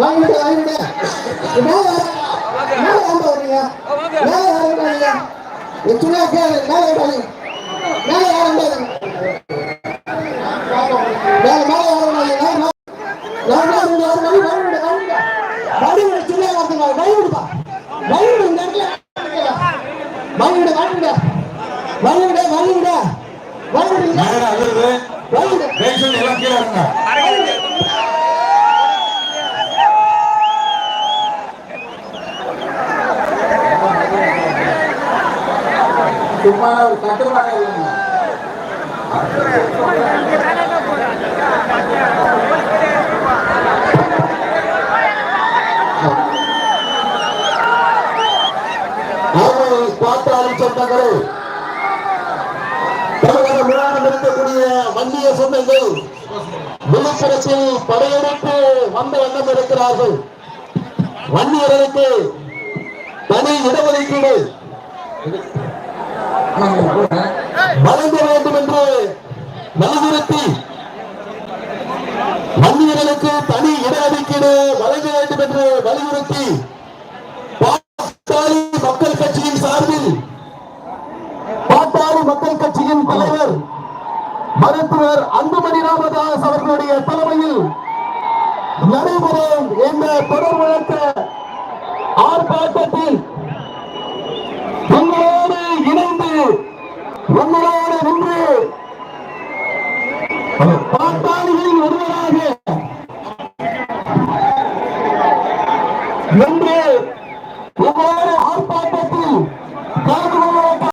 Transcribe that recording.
வாங்கிட்டு வாங்கிட்டு மேல மேல ஆம்பா வரீங்க. மேல ஆரம்பிங்க எத்தனை கேளு மேல ஆரம்பி மேல ஆரம்பி மேல மேல ஆரம்பி வழி வழி வழி வழி சின்ன வார்த்தை வழி விடுப்பா வழி விடு இந்த இடத்துல வழி விடு வழி விடு வழி விடு வழி விடு வழி விடு மேடம் அதிர்வு வழி விடு பேஷன் எல்லாம் கீழே இருங்க சும்மா ஒரு கட்டுப்பாடு பார்த்தாலும் தமிழக விழாவில் இருக்கக்கூடிய வண்டிய சொந்தங்கள் விழுப்புரத்தில் வந்த வண்ணம் இருக்கிறார்கள். வன்னியர்களுக்கு தனி இடஒதுக்கீடு வழங்க வேண்டும் என்று வலியுறுத்தி வன்னியர்களுக்கு தனி இடஒதுக்கீடு வழங்க வேண்டும் என்று வலியுறுத்தி மருத்துவர் அன்புமணி ராமதாஸ் அவர்களுடைய தலைமையில் நடைபெறும் இந்த தொடர் வழக்க ஆர்ப்பாட்டத்தில் உங்களோடு இணைந்து உங்களோடு நின்று பாட்டாளிகளில் ஒருவராக என்று உங்களோடு